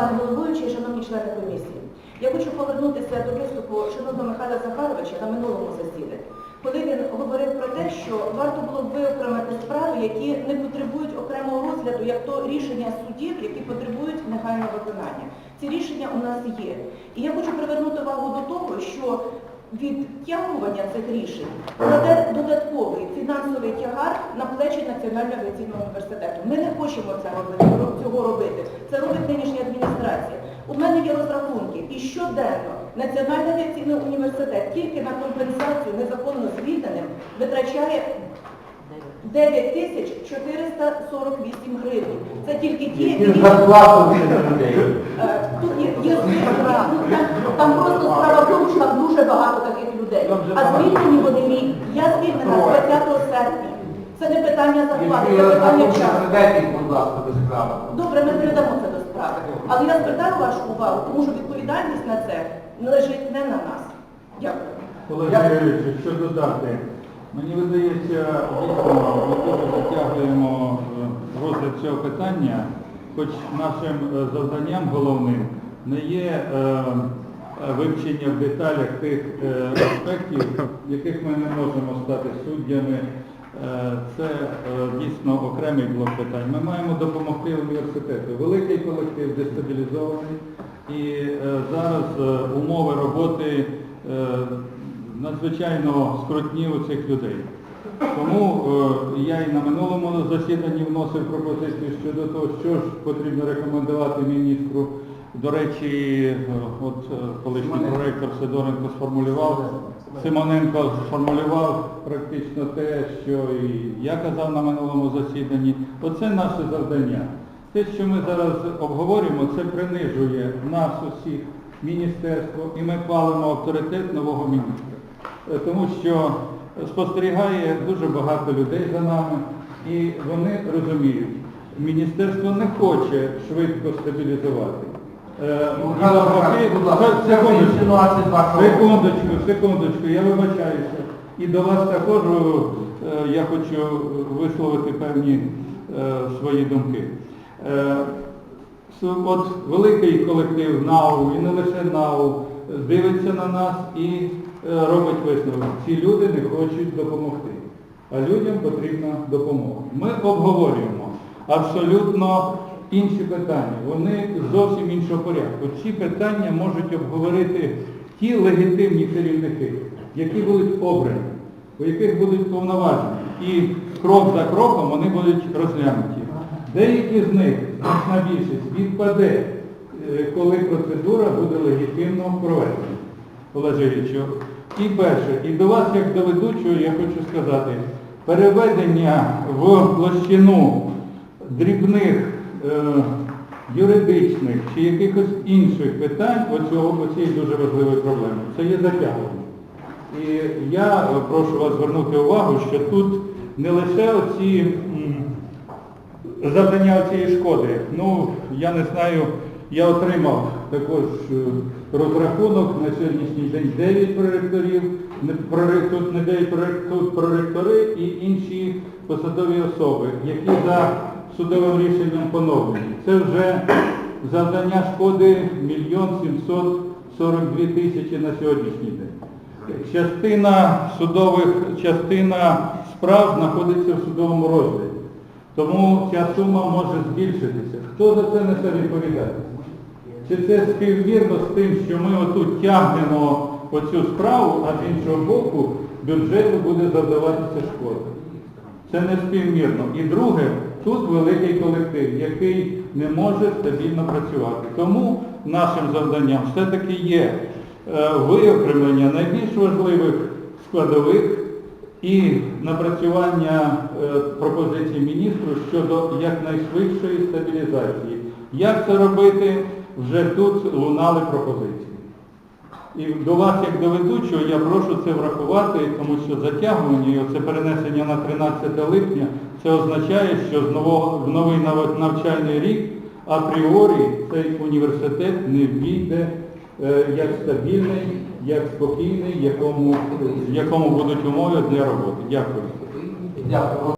пане головуючий, шановні члени комісії. Я хочу повернутися до виступу шановного Михайла Захаровича на минулому засіданні, коли він говорив про те, що варто було б виокремити справи, які не потребують окремого розгляду, як то рішення судів, які потребують негайного виконання. Ці рішення у нас є. І я хочу привернути увагу до того, що відтягування цих рішень кладе додатковий фінансовий тягар на плечі Національного авіаційного університету. Ми не хочемо це робити, цього робити. Це робить нинішня адміністрація. У мене є розрахунки. І щоденно Національний авіаційний університет тільки на компенсацію незаконно звільненим витрачає 9 тисяч 448 гривень. Це тільки ті, Які. Е, Тут є, є там дуже багато таких людей. А звільнені вони рік. Я звільнена з 20 серпня. Це не питання зарплати, це питання часу. будь ласка, без справи. Добре, ми передамо це до справи. Але я звертаю вашу увагу, тому що відповідальність на це лежить не на нас. Дякую. Олег Юрійович, що додати? Мені видається, дійсно, ми дуже затягуємо е, розгляд цього питання, хоч нашим е, завданням головним не є е, вивчення в деталях тих е, аспектів, яких ми не можемо стати суддями. Е, Це е, дійсно окремий блок питань. Ми маємо допомогти університету. Великий колектив дестабілізований і е, зараз е, умови роботи е, надзвичайно скрутні у цих людей. Тому е, я і на минулому засіданні вносив пропозицію щодо того, що ж потрібно рекомендувати міністру. До речі, от е, колишній проректор Сидоренко сформулював, Симоненко сформулював практично те, що і я казав на минулому засіданні. Оце наше завдання. Те, що ми зараз обговорюємо, це принижує нас усіх, міністерство, і ми палимо авторитет нового міністра. Е, Тому що спостерігає дуже багато людей за нами, і вони розуміють, міністерство не хоче швидко стабілізувати. Е, Михайло Захарович, будь ласка, це секундочку, інсинуації з вашого секундочку, секундочку, я вибачаюся. І до вас також е, я хочу висловити певні е, свої думки. Е, От великий колектив НАУ, і не лише НАУ, дивиться на нас і е, робить висновок. Ці люди не хочуть допомогти, а людям потрібна допомога. Ми обговорюємо абсолютно інші питання. Вони зовсім іншого порядку. Ці питання можуть обговорити ті легітимні керівники, які будуть обрані, у яких будуть повноваження. І крок за кроком вони будуть розглянуті. Деякі з них, значна більшість, відпаде, е, коли процедура буде легітимно проведена. Олеже Іллічу. І перше, і до вас, як до ведучого, я хочу сказати, переведення в площину дрібних юридичних чи якихось інших питань оцього, оцієї дуже важливої проблеми. Це є затягування. І я е, прошу вас звернути увагу, що тут не лише оці завдання цієї шкоди. Ну, я не знаю, я отримав також е, розрахунок на сьогоднішній день 9 проректорів, тут не 9 прорек- тут проректори і інші посадові особи, які за судовим рішенням поновлені. Це вже завдання шкоди 1 742 тисячі на сьогоднішній день. Частина судових, частина справ знаходиться в судовому розгляді. Тому ця сума може збільшитися. Хто за це несе відповідальність? Чи це співвірно з тим, що ми отут тягнемо оцю справу, а з іншого боку бюджету буде завдаватися шкода? Це не співмірно. І друге, тут великий колектив, який не може стабільно працювати. Тому нашим завданням все-таки є е, виокремлення найбільш важливих складових і напрацювання е, пропозицій міністру щодо якнайшвидшої стабілізації. Як це робити, вже тут лунали пропозиції. І до вас, як до ведучого, я прошу це врахувати, тому що затягування, і оце перенесення на 13 липня, це означає, що з нового, в новий навчальний рік апріорі цей університет не війде е, як стабільний, як спокійний, якому, якому будуть умови для роботи. Дякую. Дякую.